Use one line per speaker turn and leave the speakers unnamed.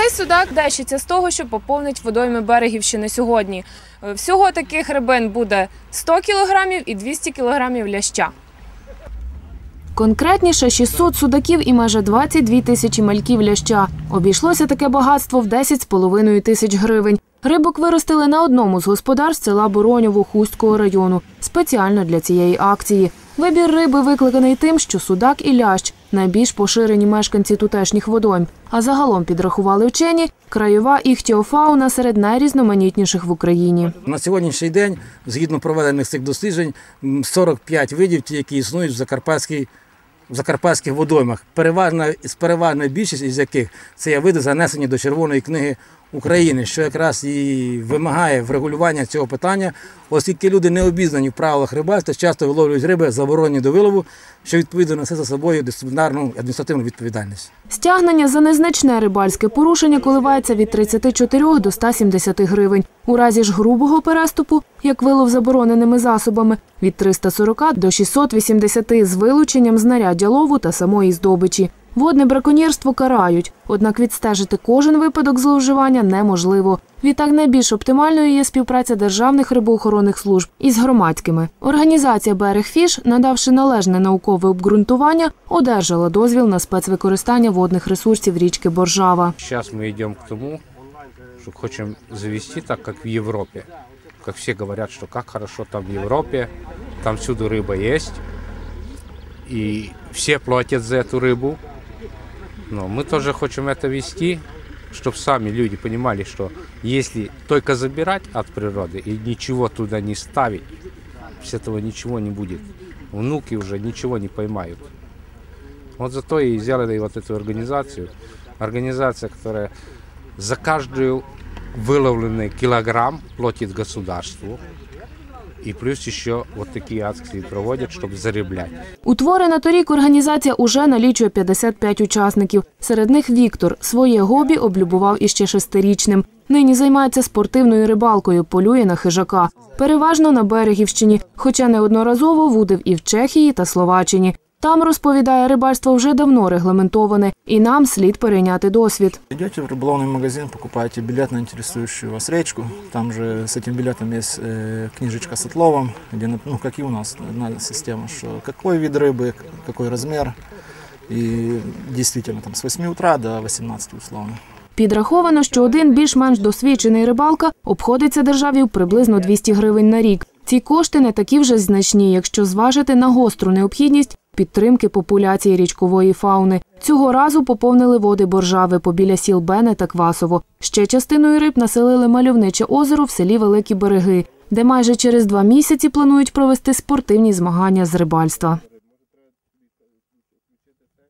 Цей судак дещиться з того, що поповнить водойми Берегівщини сьогодні. Е, Всього таких рибин буде 100 кілограмів і 200 кілограмів ляща. Конкретніше 600 судаків і майже 22 тисячі мальків ляща. Обійшлося таке багатство в 10,5 тисяч гривень. Рибок виростили на одному з господарств села Бороньово Хустського району спеціально для цієї акції. Вибір риби викликаний тим, що судак і лящ найбільш поширені мешканці тутешніх водойм. А загалом підрахували вчені краєва іхтіофауна серед найрізноманітніших в Україні.
На сьогоднішній день, згідно проведених цих досліджень, м, 45 видів, ті, які існують в Закарпатській. В закарпатських водоймах, переважна з переважна більшість із яких це є види занесені до Червоної книги України, що якраз і вимагає врегулювання цього питання, оскільки люди не обізнані в правилах рибальства, часто виловлюють риби заборонені до вилову, що відповідно несе за собою дисциплінарну адміністративну відповідальність.
Стягнення за незначне рибальське порушення коливається від 34 до 170 гривень. У разі ж грубого переступу, як вилов забороненими засобами, від 340 до 680 з вилученням знаряддя лову та самої здобичі. Водне браконьєрство карають, однак відстежити кожен випадок зловживання неможливо. Відтак найбільш оптимальною є співпраця державних рибоохоронних служб із громадськими. Організація «Берегфіш», надавши належне наукове обґрунтування, одержала дозвіл на спецвикористання водних ресурсів річки Боржава.
Сейчас мы идем к тому, что хотим завести так, как в Европе. Как все говорят, что как хорошо там в Европе, там всюду рыба есть, и все платят за эту рыбу. Но мы тоже хотим это вести, чтобы сами люди понимали, что если только забирать от природы и ничего туда не ставить, с этого ничего не будет. Внуки уже ничего не поймают. Вот зато и сделали вот эту организацию. Организация, которая за каждый выловленный килограмм платит государству. И плюс ще такі акції проводять, щоб чтобы зареблять.
Утворена торік організація уже налічує 55 учасників. Серед них Віктор своє гобі облюбував іще шестирічним. Нині займається спортивною рибалкою, полює на хижака. Переважно на Берегівщині, хоча неодноразово вудив і в Чехії та Словаччині. Там, розповідає, рибальство вже давно регламентоване, і нам слід перейняти досвід.
Идете в рыболовный магазин, покупаете билет на интересующую вас речку. Там же с этим билетом есть э, книжечка с отловом, где, нап- ну, как и у нас, одна система, что какой вид рыбы, какой размер. И действительно, там с 8 утра до 18 условно.
Підраховано, що один більш-менш досвідчений рибалка обходиться державі в приблизно 200 гривень на рік. Ці кошти не такі вже значні, якщо зважити на гостру необхідність підтримки популяції річкової фауни. Цього разу поповнили води боржави побіля сіл Бене та Квасово. Ще частиною риб населили мальовниче озеро в селі Великі Береги, де майже через два місяці планують провести спортивні змагання з рибальства.